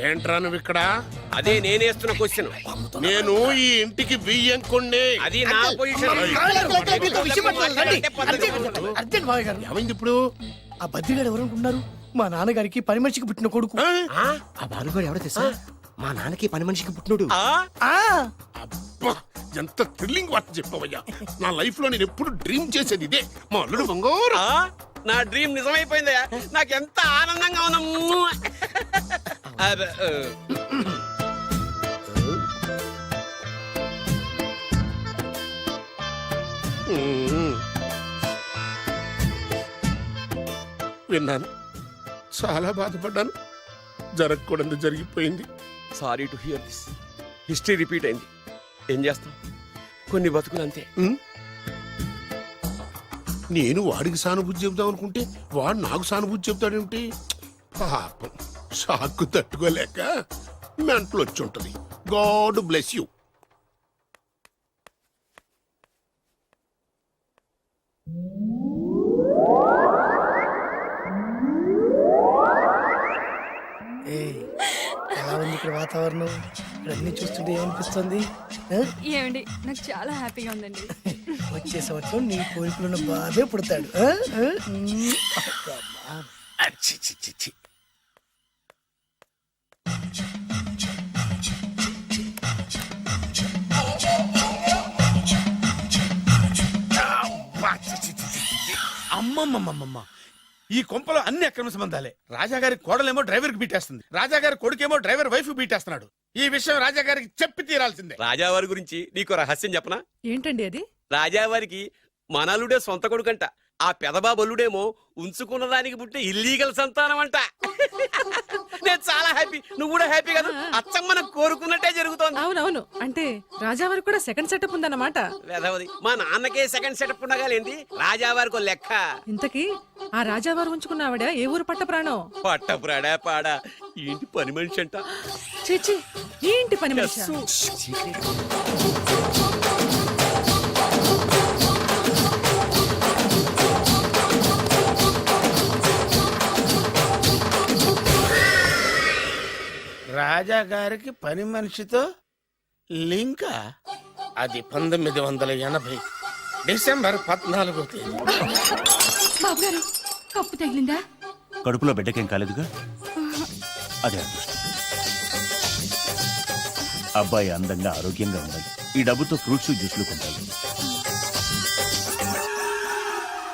ఏంట్రా నువ్వు ఇక్కడ? అదే నేనేస్తున్న క్వశ్చన్ నేను ఈ ఇంటికి బియ్యంకుండే అది నా పొజిషన్ అర్జెంట్ మావయ్య గారు. ఏమైంది ఇప్పుడు? ఆ బద్రిగాడు ఎవరు అనుకుంటున్నారు మా నాన్నగారికి పని మనిషికి పుట్టిన కొడుకు. ఆ? ఆ? బాలుగాడు ఎవడో తెలుసా? మా నాన్నకి పని మనిషికి పుట్టినోడు. ఆ? అబ్బా, ఎంత థ్రిల్లింగ్ వార్త చెప్పవయ్యా. నా లైఫ్లో నేను ఎప్పుడు డ్రీమ్ చేసేది ఇదే. మా అల్లుడు బంగారు. నా డ్రీమ్ నిజమైపోయిందయ్యా. నాకు ఎంత ఆనందంగా ఉందమ్మా మ్మ్. విన్నాను. చాలా బాధపడ్డాను. జరగకూడదు జరిగిపోయింది. Sorry to hear this history repeat అయింది. ఏం చేస్తాం కొన్ని బతుకులు అంతే. నేను వాడికి సానుభూతి చెబుదాం అనుకుంటే వాడు నాకు సానుభూతి చెబుతాడేమిటి? పాపం షాక్ తట్టుకోలేక మెంటలు వచ్చి ఉంటది గాడ్ బ్లెస్ యూ. ఏయ్, ఎలా ఉంది ఇక్కడ వాతావరణం? ఇక్కడ అన్ని చూస్తుంటే ఏమనిపిస్తుంది? ఏమండి నాకు చాలా హ్యాపీగా ఉందండి. వచ్చే సంవత్సరం నీ కోరికలను బాధే పుడతాడు ఆ? ఆ? మ్మ్. అబ్బా. అచ్చి, చి, చి, చి. అబ్బా, చి, చి, చి, చి, చి. అమ్మమ్మమ్మమ్మమ్మ ఈ కొంపలో అన్ని అక్రమ సంబంధాలే రాజాగారి కోడలేమో డ్రైవర్కి బీటేస్తుంది రాజాగారి కొడుకేమో డ్రైవర్ వైఫ్ బీటేస్తున్నాడు ఈ విషయం రాజాగారికి చెప్పి తీరాల్సిందే రాజావారి గురించి నీకు రహస్యం చెప్పనా ఏంటండి అది రాజావారికి మనలుడే సొంత కొడుకంట. ఆ పెదబాబల్లుడేమో ఉంచుకున్న దానికి పుట్టే ఇల్లీగల్ సంతానం అంట నేను చాలా హ్యాపీ నువ్వు కూడా హ్యాపీ కదా? అచ్చం మనం కోరుకున్నట్టే జరుగుతోంది. అవునవును. అంటే రాజా వారికి కూడా సెకండ్ సెటప్ ఉందన్నమాట. వేదవది మా నాన్నకే సెకండ్ సెటప్ ఉండగాలేంది రాజావారికి లెక్క. ఇంతకీ ఆ రాజావారు ఉంచుకున్న ఆవిడ ఏ ఊరు పట్ట ప్రాణం? పట్టపురాడా పాడా? ఏంటి పని మనిషి అంట? చీచి ఏంటి పని మనిషి? రాజాగారికి పని మనిషితో లింకా. అది పంతొమ్మిది వందల ఎనభై డిసెంబర్ పద్నాలుగో తేదీ. బాబు గారు కప్పు తగిలిందా? కడుపులో బిడ్డకేం కాలేదుగా? అదే అదృష్టం. అబ్బాయి అందంగా ఆరోగ్యంగా ఉండాలి. ఈ డబ్బుతో ఫ్రూట్స్ జ్యూస్లు కొంటాలి.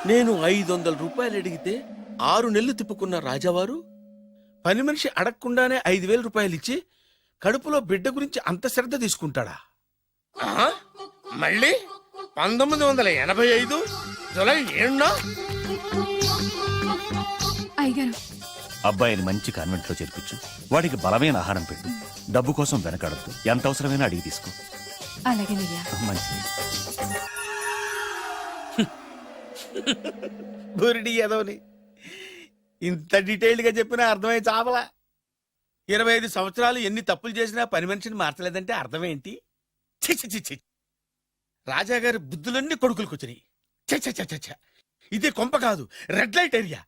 నేను ఐదు వందల రూపాయలు అడిగితే ఆరు నెలలు తిప్పుకున్న రాజావారు పని మనిషి అడగకుండానే ఐదు వేల రూపాయలు ఇచ్చి కడుపులో బిడ్డ గురించి అంత శ్రద్ధ తీసుకుంటాడా? మళ్ళీ పంతొమ్మిది వందల ఎనభై ఐదు జులై ఏడునో? అయ్యగారు. అబ్బాయిని మంచి కాన్వెంట్లో చేర్పించు. వాడికి బలమైన ఆహారం పెట్టు. డబ్బు కోసం వెనకాడద్దు. ఎంత అవసరమైనా అడిగి తీసుకో. అలాగేనయ్యా మంచిది. బురిడి ఇంత డీటెయిల్డ్గా చెప్పినా అర్థమై చావలా ఇరవై ఐదు సంవత్సరాలు ఎన్ని తప్పులు చేసినా పని మనిషిని మార్చలేదంటే అర్థమేంటి? చిచ్చి చిచ్చి రాజాగారి బుద్ధులన్నీ కొడుకులకు వచ్చినాయి. చచ్చ ఇది కొంప కాదు రెడ్ లైట్ ఏరియా.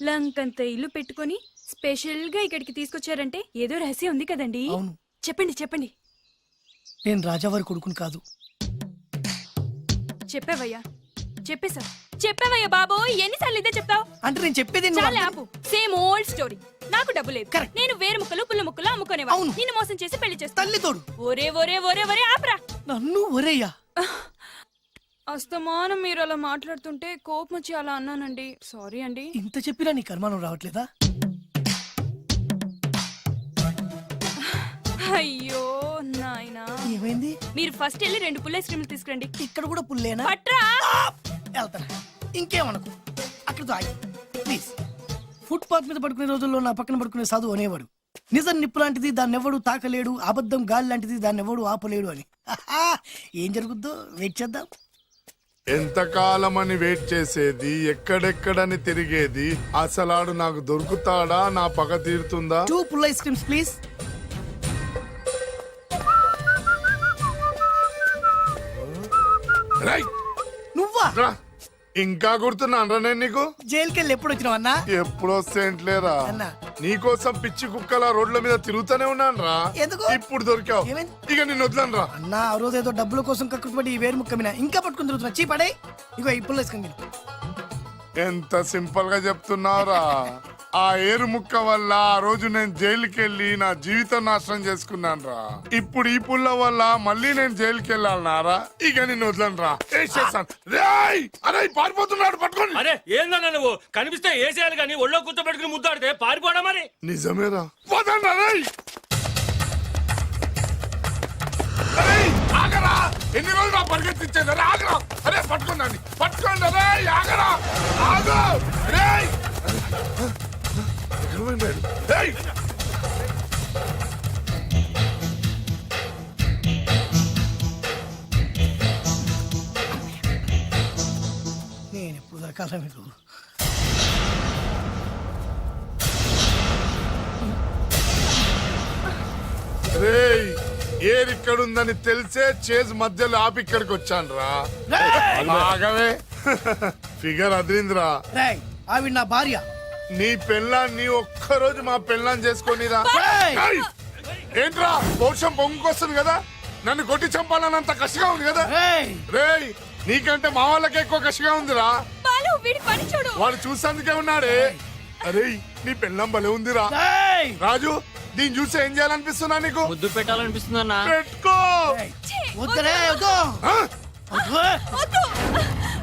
లంకంత ఇల్లు పెట్టుకొని స్పెషల్గా ఇక్కడికి తీసుకొచ్చారంటే ఏదో రహస్యం ఉంది కదండి. అవును. చెప్పండి చెప్పండి. నేను రాజావారి కొడుకుని కాదు. చెప్పావయ్యా. చెప్పేశా చెప్పావయ్యా బాబు ఎన్నిసార్లు ఇదే చెప్తావు? అంటే నేను చెప్పేది నువ్వు చాలా ఆపు. సేమ్ ఓల్డ్ స్టోరీ నాకు డబ్బు లేదు. Correct. నేను వేరు ముక్కలు పుల్ల ముక్కలు అమ్ముకునేవా అవును. నిన్ను మోసం చేసి పెళ్ళి చేస్తా. తల్లి తోడు. ఒరే ఒరే ఒరే ఒరే ఆపరా. నన్ను ఒరేయ్యా. అస్తమానం మీరు అలా మాట్లాడుతుంటే కోపం వచ్చి అలా అన్నానండి. సారీ అండి. ఇంత చెప్పినా నీ కర్మానం రావట్లేదా? అయ్యో నాయనా. ఏమైంది? మీరు ఫస్ట్ వెళ్ళి రెండు పుల్ల ఐస్ క్రీమ్లు తీసుకురండి. ఇక్కడ కూడా పుల్లేనా? పట్రా! వెళ్తాను. ఇంకేమనుకో? అక్కడ ఆగి ప్లీజ్. ఫుట్పాత్ మీద పడుకునే రోజుల్లో నా పక్కన పడుకునే సాధువు అనేవాడు. నిజం నిప్పు లాంటిది దాన్ని ఎవడు తాకలేడు అబద్ధం గాలి లాంటిది దాన్ని ఎవడు ఆపలేడు అని. ఏం జరుగుద్దో వెయిట్ చేద్దాం. ఎంతకాలమని వెయిట్ చేసేది? ఎక్కడెక్కడని తిరిగేది? అసలాడు నాకు దొరుకుతాడా? నా పగ తీరుతుందా? Two full ice creams please. రై! నువ్వా? రా. ఇంకా గుర్తున్నాను నేను నీకు? జైలుకి వెళ్ళి ఎప్పుడు వచ్చినావన్నా ఎప్పుడు వస్తేంట్లేరా అన్నా. నీకోసం పిచ్చి కుక్కల రోడ్ల మీద తిరుగుతూనే ఉన్నాను రా ఎందుకు? ఇప్పుడు దొరికావు ఏమైంది? ఇక నిన్ను వదలను రా అన్నా ఆ రోజు ఏదో డబ్బుల కోసం కక్కుపడి ఈ వేరు ముక్క మీద ఇంకా పట్టుకుని తిరుగుతున్నా చీ పడే ఇగో తిను. ఎంత సింపుల్గా చెప్తున్నావురా ఆ ఏరు ముక్క వల్ల ఆ రోజు నేను జైలుకి వెళ్ళి నా జీవితం నాశనం చేసుకున్నాను రా ఇప్పుడు ఈ పుల్ల వల్ల మళ్ళీ నేను జైలుకి వెళ్ళాలన్నారా ఇక నిన్ను వదలను రా వేసేస్తాను రేయ్! అరే పారిపోతున్నాడు పట్టుకోండి. అరే ఏందన్నా నువ్వు? కనిపిస్తే ఏసేయాలి కానీ ఒళ్ళో కూర్చోబెట్టుకుని ముద్దాడితే పారిపోవడం మరి? నిజమేరా. వదన్నా రేయ్! అరేయ్, ఆగరా. ఎన్ని రోజులు నా పరిగెత్తించేది అరే ఆగరా. అరే పట్టుకున్నాను పట్టుకోండి అరే ఆగరా. ఆగు? రేయ్! నేను మీకు ఉందని తెలిసే చేజ్ మధ్యలో ఆపి ఇక్కడికి వచ్చాను రా ఆగవే. ఫిగర్ అదిరిందిరా. ఆవిడ నా భార్య. నీ పెళ్ళాన్ని ఒక్కరోజు మా పెళ్ళాన్ని! ఏయ్! ఏంట్రా? పౌరుషం పొంగుకొస్తుంది కదా? నన్ను కొట్టి చంపాలన్నంత కసిగా ఉంది కదా? రేయ్ రేయ్ నీకంటే మా వాళ్ళకి ఎక్కువ కసిగా ఉందిరా. వీడి చూసేందుకే ఉన్నాడే. అరే నీ పెళ్ళం భలే ఉందిరా. రాజు దీన్ని చూసి ఏం చేయాలనిపిస్తున్నా నీకు? ముద్దు పెట్టాలనిపిస్తుందన్నా. పెట్టుకో!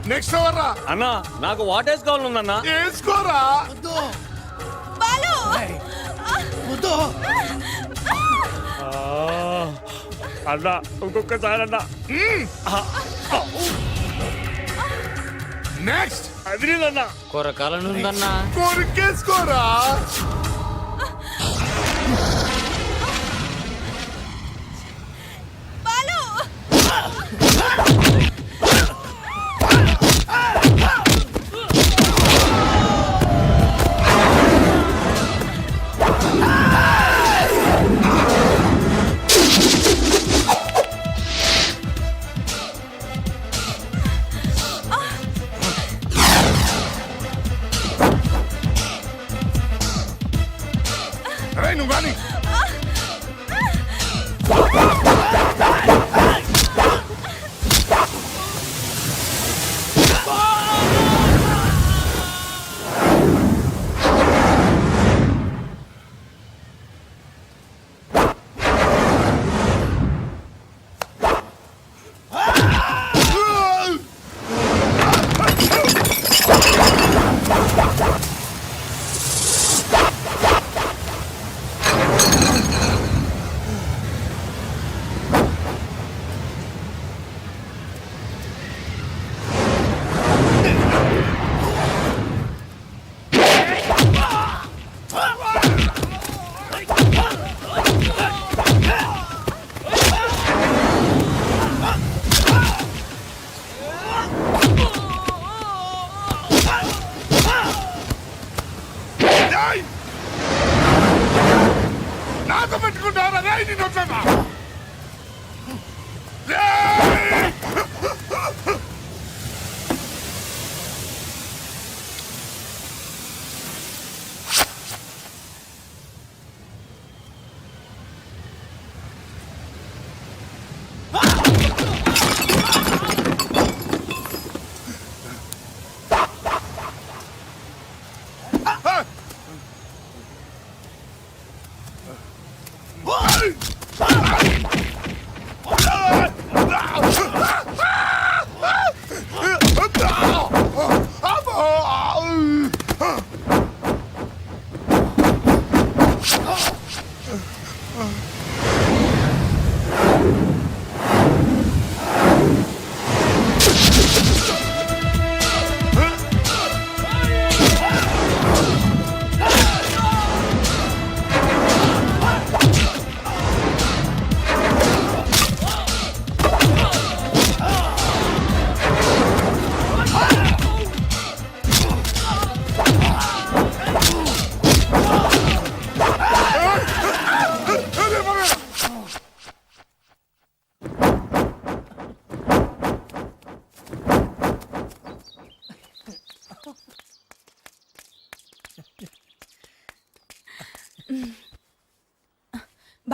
నెక్స్ట్ ఎవర్రా అన్నా నాకు వాటేస్ కావాలన్నా వేసుకోరా బాలు. అన్నా ఇంకొకసారి అన్నా. నెక్స్ట్ అదిరిందన్నా కొరకాలను ఉందన్నా. కొరికేసుకోరా. 你知道在哪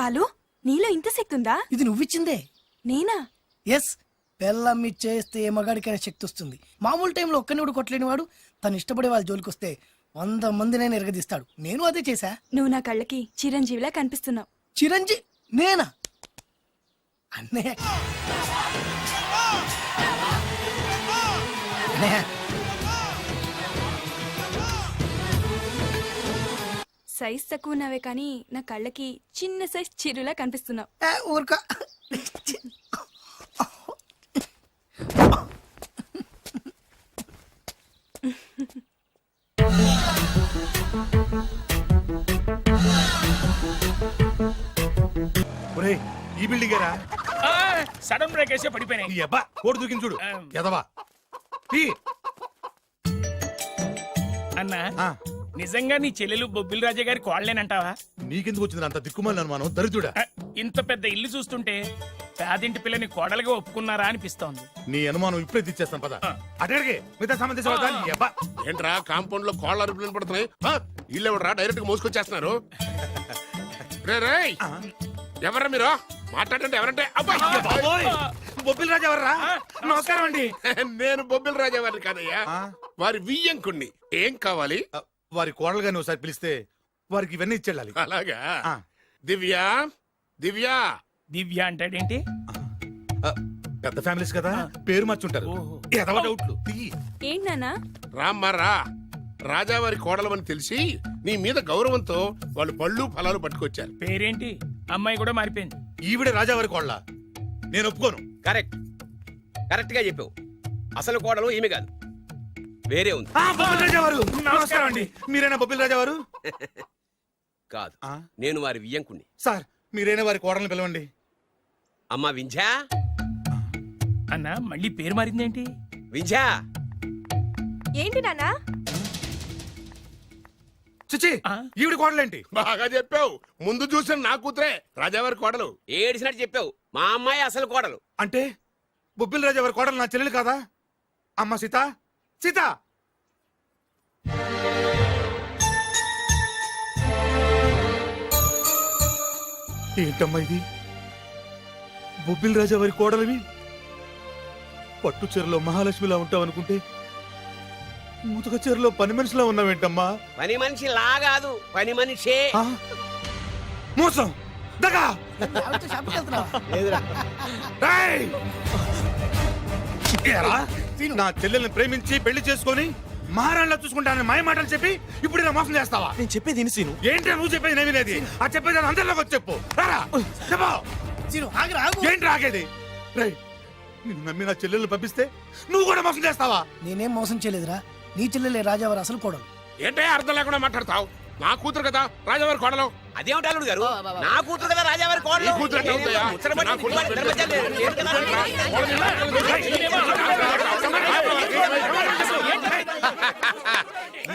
బాలు నీలో ఇంత శక్తి ఉందా ఇది నువ్విచ్చిందే. నేనా? ఎస్ బెల్లం చేస్తే ఏ మగాడికైనా శక్తి వస్తుంది మామూలు టైంలో ఒక్కని కూడా కొట్టలేని వాడు తను ఇష్టపడే వాళ్ళ జోలికి వస్తే వంద మందినైనా ఎరగదీస్తాడు. నేను అదే చేశా? నువ్వు నా కళ్ళకి చిరంజీవిలా కనిపిస్తున్నావు. చిరంజీ నేనా? అన్నయ్య. అన్నయ్య. సైజ్ తక్కువ ఉన్నావే కానీ నా కళ్ళకి చిన్న సైజ్ చిరులా కనిపిస్తున్నావు. ఏ, ఊరుకో. ఒరేయ్ ఈ బిల్డింగ్ రా సడన్ బ్రేక్ వేసే పడిపోయినాయి. ఈ అబ్బా కోడి దూకింది చూడు. ఎదవా. తీ. అన్నా ఆ, నిజంగా నీ చెల్లెలు బొబ్బిల్ రాజా గారి కోడలేనంటావా? నీకెందుకు వచ్చింది అంత దిక్కుమాలి అనుమానం? దరిద్రుడా. ఇంత పెద్ద ఇల్లు చూస్తుంటే పేదింటి పిల్లని కోడలుగా ఒప్పుకున్నారా అనిపిస్తోంది. నీ అనుమానం ఇప్పుడే తెచ్చేస్తాను పద. అటడిగే మిగతా సంబంధించిన ఏంట్రా కాంపౌండ్లో కోళ్ళ అరుపులు పడుతున్నాయి ఇల్లు ఎవడరా? డైరెక్ట్గా మోసుకొచ్చేస్తున్నారు. రే రేయ్ ఎవరా మీరు? మాట్లాడండి ఎవరంటే? అబ్బా! బొబ్బిల్ రాజా ఎవర్రా? నమస్కారం అండి. నేను బొబ్బిల్ రాజా వారిని కాదయ్యా? వారి వియ్యంకుణ్ణి. ఏం కావాలి? వారి కోడలుగా నువ్వు ఒకసారి పిలిస్తే వారికి ఇవన్నీ ఇచ్చేళ్ళాలి. అలాగా? ఆ. దివ్య? దివ్య? దివ్య అంటాడేంటి ఆ, పెద్ద ఫ్యామిలీస్ కదా పేరు మార్చుంటారు. ఓహో. ఎదవ డౌట్లు. తీ. ఏంటి నాన్నా? రామ్మా రా. రాజావారి కోడలమని తెలిసి నీ మీద గౌరవంతో వాళ్ళు పళ్ళు ఫలాలు పట్టుకొచ్చారు. పేరేంటి? అమ్మాయి కూడా మారిపోయింది. ఈవిడే రాజా వారి కోడల. నేను ఒప్పుకోను. కరెక్ట్. కరెక్ట్గా చెప్పావు. అసలు కోడలు ఈమె కాదు. వేరే ఉంది. ఆ, బొబ్బిల్ రాజా వారు. నమస్కారం అండి. మీరేనా బొబ్బిల్ రాజా వారు? కాదు. ఆ, నేను వారి వియ్యంకుణ్ణి. సార్ మీరైనా వారి కోడల్ని పిలవండి. అమ్మా వింధ్యా? అన్న మళ్ళీ పేరు మారిందేంటి? వింధ్యా? ఏంటి నాన్నా? చిచి ఆ? ఈవిడ కోడలేంటి? బాగా చెప్పావు. ముందు చూసిన నా కూతురే రాజావారి కోడలు. ఏడిసినట్టు చెప్పావు. మా అమ్మాయి అసలు కోడలు. అంటే బొబ్బిల్ రాజా వారి కోడలు నా చెల్లెలు కాదా? అమ్మ సీత సీత! ఏంటమ్మా ఇది? బొబ్బిల్ రాజా వారి కోడలివి? పట్టు చీరలో మహాలక్ష్మిలా ఉంటావు అనుకుంటే ముతుక చీరలో పని మనిషిలా ఉన్నావేంటమ్మా? పని మనిషి లా కాదు పని మనిషే. ఆ? మోసం! దగా! ఏరా? నా చెల్లెల్ని ప్రేమించి పెళ్ళి చేసుకొని మహారాణిలా చూసుకుంటానని మాయ మాటలు చెప్పి ఇప్పుడు ఇలా మోసం చేస్తావా? నేను చెప్పేది విను సీను. ఏంటి నువ్వు చెప్పేది నేను వినేది? ఆ చెప్పేది అందరిలోకి వచ్చి చెప్పు. రారా. చెప్పు. చిరు ఆగి రాగు ఏంటి రాగేది రేయ్, నిన్ను నమ్మి నా చెల్లెల్ని పంపిస్తే నువ్వు కూడా మోసం చేస్తావా? నేనేం మోసం చేయలేదురా. నీ చెల్లెలే రాజావారు అసలు కోడలు. ఏంటే అర్థం లేకుండా మాట్లాడతావు? నా కూతురు కదా రాజావారి కోడలు అదేమిటి అల్లుడు గారు నా కూతురు కదా రాజావారి నీ కూతురు ఎట్లా అవుతాయా? ముచ్చటపడి నా కూతురు ఇద్దరు మధ్య లేదు కదా?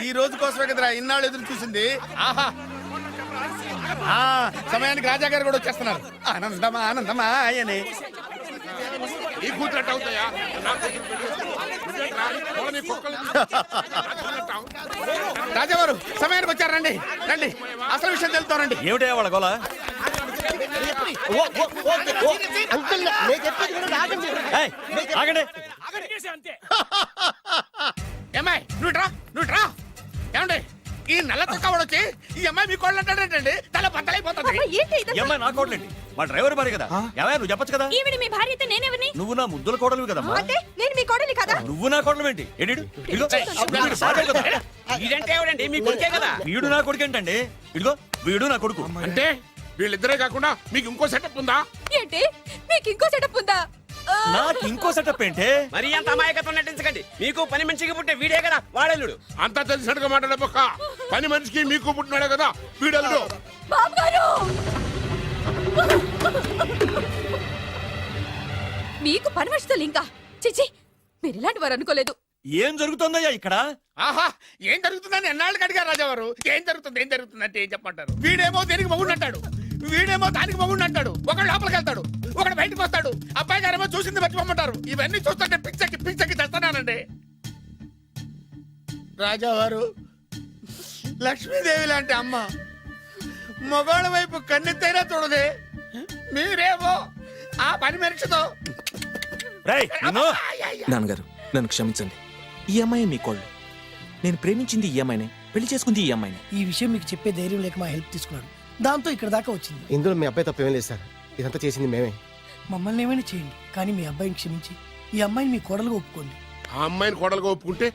ఈ రోజు కోసమే కదరా ఇన్నాళ్ళు ఎదురు చూసింది ఆహా ఆ, సమయానికి రాజా గారు కూడా వచ్చేస్తున్నారు ఆనందమా ఆనందమా ఆయనే నీ కుక్కలు చూసుకుంటావు. రాజావారు సమయానికి వచ్చారు రండి రండి. అసలు విషయం తెలుతారండి ఏమిటయ్యా వాళ్ళ గోల? ఆగండి. ఏమ్మాయి నువ్వు రా నువ్వు రా. ఏమండి? ఈ నల్ల చొక్కా వచ్చి ఈ అమ్మాయి మీ కోళ్ళు అంటాడంటండి తల బద్దలైపోతుంది ఈ అమ్మాయి నా కోడలేంటి మా డ్రైవర్ భార్య కదా. ఏమయ్య నువ్వు చెప్పొచ్చు కదా? ఈవిడ మీ భార్య అయితే నేనెవరిని? నువ్వు నా ముద్దుల కోడలు కదమ్మా. అంటే నేను మీ కోడలి కదా? నువ్వు నా కోడలు ఏంటి? ఎడిడు ఇదిగో వీడు భార్య కదా. ఇదంటే ఎవడండి మీ కొడుకే కదా. వీడు నా కొడుకు ఏంటండి? ఇదిగో వీడు నా కొడుకు. అంటే వీళ్ళిద్దరే కాకుండా మీకు ఇంకో సెటప్ ఉందా? ఏంటి? మీకు ఇంకో సెటప్ ఉందా? నాకు ఇంకో సెటప్ ఏంటి? మరి అంత అమాయకత్వం నటించకండి. మీకు పని మనిషికి పుట్టే వీడే కదా వాడల్లుడు. అంతా తెలిసినట్టుగా మాట్లాడబోక పని మనిషికి మీకు పుట్టినాడే కదా వీడల్లుడు. మీకు పని మనిషితో లింకా? చిచి మీరు ఇలాంటి వారు అనుకోలేదు. ఏం జరుగుతుందయ్యా ఇక్కడ? ఆహా ఏం జరుగుతుందని ఎన్నాళ్ళకి అడిగారు రాజావారు? ఏం జరుగుతుంది ఏం జరుగుతుంది అంటే ఏం చెప్పంటారు వీడేమో దేనికి మగుడు అంటాడు? వీడేమో దానికి మగుడు అంటాడు? ఒకడు లోపలికి వెళ్తాడు. అబ్బాయి గారేమో చూసింది మర్చిపోమంటారు. ఇవన్నీ చూస్తుంటే పిచ్చకి పిచ్చకి తెస్తానండి రాజావారు లక్ష్మీదేవి లాంటి అమ్మ మగవాళ్ళ వైపు కన్నెత్తైనా చూడదే. మీరేమో ఆ పని మనిషితో. నాన్నగారు నన్ను క్షమించండి. ఈ అమ్మాయి మీ కోళ్ళు. నేను ప్రేమించింది ఈ అమ్మాయినే పెళ్ళి చేసుకుంది ఈ అమ్మాయిని. ఈ విషయం మీకు చెప్పే ధైర్యం లేక మా హెల్ప్ తీసుకున్నాడు. దాంతో ఇక్కడ దాకా వచ్చింది. ఇందులో మీ అబ్బాయి తప్పేం లేదు సార్. ఇదంతా చేసింది మేమే. మమ్మల్ని ఏమైనా చేయండి. కానీ మీ అబ్బాయిని క్షమించి ఈ అమ్మాయిని మీ కోడలుగా ఒప్పుకోండి. ఆ అమ్మాయిని కోడలుగా ఒప్పుకుంటే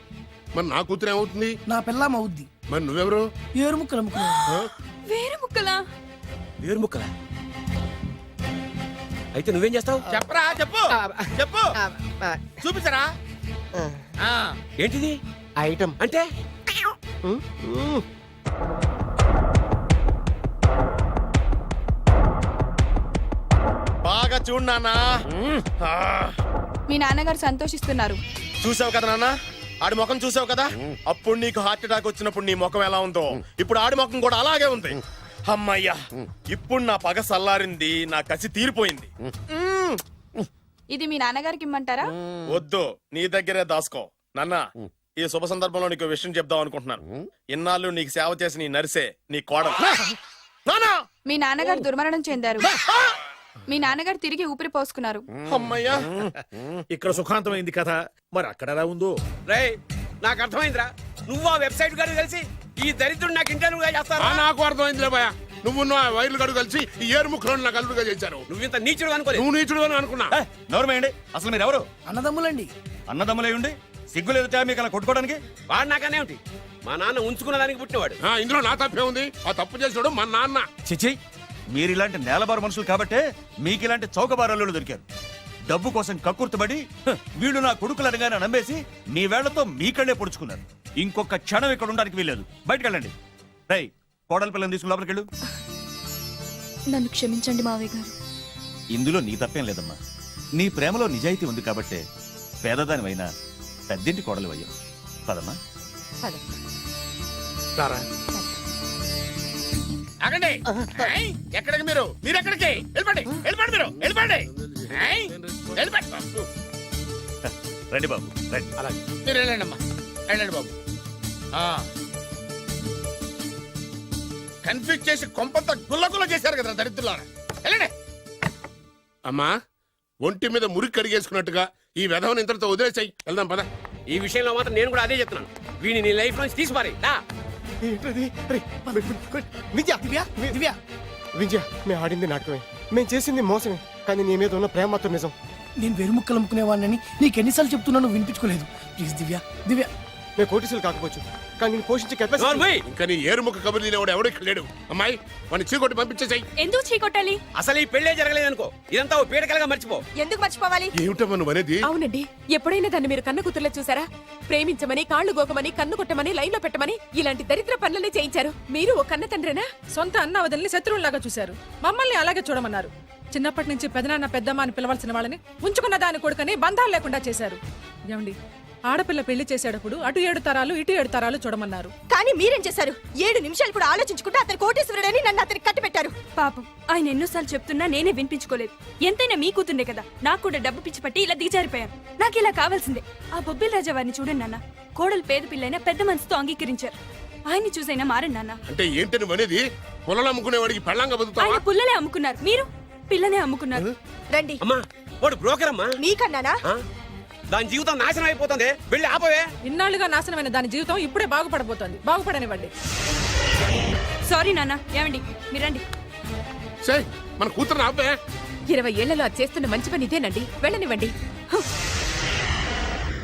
మరి నా కూతురు ఏమవుతుంది? నా పిల్లం అవుద్ది. మరి నువ్వెవరు? ఏరు ముక్కలు అమ్ముకున్నాను వేరే ముక్కలా వేరు ముక్కలా అయితే నువ్వేం చేస్తావు? చెప్పరా చెప్పు. చెప్పు. చూపించరా ఆ, ఏంటిది? ఐటమ్. అంటే? చూడు నాన్న. మీ నాన్నగారు సంతోషిస్తున్నారు. చూసావు కదా నాన్న? ఆడి ముఖం చూసావు కదా? అప్పుడు నీకు హార్ట్ అటాక్ వచ్చినప్పుడు నీ ముఖం ఎలా ఉందో. ఇప్పుడు ఆడి ముఖం కూడా అలాగే ఉంది. అమ్మయ్యా ఇప్పుడు నా పగ సల్లారింది నా కసి తీరిపోయింది. ఇది మీ నాన్నగారికి ఇమ్మంటారా? వద్దు నీ దగ్గరే దాసుకో. నాన్న ఈ శుభ సందర్భంలో నీకు విషయం చెప్దాం అనుకుంటున్నాను. ఇన్నాళ్ళు నీకు సేవ చేసి నీ నరిసే నీ కోడలు. నానా మీ నాన్నగారు దుర్మరణం చెందారు. మీ నాన్నగారు తిరిగి ఊపిరి పోసుకున్నారు. అమ్మయ్యా. ఇక్కడ సుఖాంతమైంది కథ. మరి అక్కడ ఎలా ఉందో? రేయ్ నాకు అర్థమైందిరా. నువ్వు ఆ వెబ్సైట్ గారు కలిసి ఈ దరిద్రుడు నాకు ఇంటర్వ్యూగా ఆ చేస్తారా? నాకు అర్థమైందిలే భయ నువ్వు నా వైర్లు గడు కలిసి ఈ ఏరు ముక్కలను నాకు అల్లుడుగా చేశారు. నువ్వు ఇంత నీచుడు అనుకోలేదు. నువ్వు నీచుడు అని అనుకున్నా నోరమేయండి అసలు మీరు ఎవరు అన్నదమ్ములండి. అన్నదమ్ములే ఉండి సిగ్గులేదు మీకు అలా కొట్టుకోవడానికి? వాడు నాకనే ఉంటి మా నాన్న ఉంచుకున్న దానికి పుట్టినవాడు. ఆ, ఇందులో నా తప్పే ఉంది. ఆ తప్పు చేసాడు మా నాన్న. చిచి మీరు ఇలాంటి నేలబారు మనుషులు కాబట్టే మీకు ఇలాంటి చౌకబారల్లు దొరికారు. డబ్బు కోసం కక్కుర్తుబడి "హ, వీళ్ళు నా కొడుకులు అనగానే నమ్మేసి మీ వేళ్ళతో మీ కళ్ళే పొడుచుకున్నారు. ఇంకొక క్షణం ఇక్కడ ఉండడానికి వీల్లేదు. బయటకు వెళ్ళండి రై కోడల పిల్లని తీసుకుని లోపలికి వెళ్ళు నన్ను క్షమించండి మావయ్య గారు. ఇందులో నీ తప్పేం లేదమ్మా. నీ ప్రేమలో నిజాయితీ ఉంది కాబట్టే పేదదానివైనా పెద్దింటి కోడలు అయ్యావు పదమ్మా ఆగండి. ఏయ్, ఎక్కడికి మీరు? మీరు ఎక్కడికి? వెళ్ళిపోండి. వెళ్ళిపోండి మీరు. వెళ్ళిపోండి. ఏయ్, వెళ్ళిపోండి. రండి బాబు రండి. మీరు వెళ్ళండి అమ్మా. వెళ్ళండి బాబు. కన్ఫ్యూజ్ చేసి కొంపంతా గుల్లగుల్ల చేశారు కదా దరిద్రులారా. వెళ్ళండి. అమ్మా ఒంటి మీద మురికి కడిగేసుకున్నట్టుగా ఈ విధవని ఇంతటితో వదిలేసాయి. వెళ్దాం పద. ఈ విషయంలో మాత్రం నేను కూడా అదే చెప్తున్నాను. వీడిని నీ లైఫ్ నుంచి తీసి పారేయ్. రా ఏంటది? అరే, విద్య దివ్య దివ్య. విద్య మేము ఆడింది నాటకమే. మేము చేసింది మోసమే కానీ నీ మీద ఉన్న ప్రేమ మాత్రం నిజం. నేను వెరుముక్కలు అమ్ముకునేవాడిని నీకు ఎన్నిసార్లు చెప్తున్నాను వినిపించుకోలేదు. ప్లీజ్ దివ్య దివ్య. మేము కోటీసులు కాకపోవచ్చు. కానీ నేను పోషించే నోరు కెపాసిటీ. ఇంకా నీ ఏరుముక్క కబుర్లు లేవాడు ఎవడు ఇక్కడ లేడు. అమ్మాయి వాడిని చీకొట్టి పంపించేసాయి. ఎందుకు చీకొట్టాలి? అసలు ఈ పెళ్ళే జరగలేదనుకో. ఇదంతా ఓ పీడకలుగా మర్చిపో. ఎందుకు మర్చిపోవాలి? ఏమిటమ్మా నువ్వు అనేది? అవునండి. ఎప్పుడైనా దాన్ని మీరు కన్న కూతుర్లో చూసారా? ప్రేమించమని కాళ్ళు గోకమని కన్ను కొట్టమని లైన్లో పెట్టమని ఇలాంటి దరిద్ర పనులనే చేయించారు. మీరు ఓ కన్న తండ్రేనా? సొంత అన్న వదిలిని శత్రువులాగా చూశారు. మమ్మల్ని అలాగే చూడమన్నారు. చిన్నప్పటి నుంచి పెదనాన్న పెద్దమ్మ అని పిలవాల్సిన వాళ్ళని ఉంచుకున్న దాని కొడుకని బంధాలు లేకుండా చేశారు. ఏమండి? ఆడపిల్ల పెళ్ళి చేసేటప్పుడు అటు ఏడు తరాలు ఇటు ఏడు తరాలు చూడమన్నారు. కానీ మీరేం చేశారు? ఏడు నిమిషాలు కూడా ఆలోచించుకుంటే అతను కోటేశ్వరుడని నన్ను అతనికి కట్టిపెట్టారు. పాపం ఆయన ఎన్నోసార్లు చెప్తున్నా నేనే వినిపించుకోలేదు. ఎంతైనా మీ కూతుండే కదా నాకు కూడా డబ్బు పిచ్చి పట్టి ఇలా దిగజారిపోయాను. నాకు ఇలా కావాల్సిందే. ఆ బొబ్బిల్ రాజా వారిని చూడండి నాన్న. కోడలు పేద పిల్లైనా పెద్ద మనసుతో అంగీకరించారు. ఆయన్ని చూసైనా మారండి నాన్న. అంటే ఏంటి నువ్వు అనేది? పొలాలు అమ్ముకునేవాడికి పెళ్ళంగా బతుకుతావా? ఆయన పుల్లలే అమ్ముకున్నారు. మీరు పిల్లనే అమ్ముకున్నారు. రండి. అమ్మా వాడు బ్రోకర్ అమ్మా. నీకన్నానా ఆ? దాని జీవితం నాశనం అయిపోతుంది. వెళ్ళి ఆపవే. ఇన్నాళ్ళుగా నాశనమైన దాని జీవితం ఇప్పుడే బాగుపడబోతోంది. బాగుపడనివ్వండి. సారీ నాన్న ఏమండి? మీరండి సే మన కూతురు ఆపే. ఇరవై ఏళ్ళలో అది చేస్తున్న మంచి పని ఇదేనండి. వెళ్ళనివ్వండి.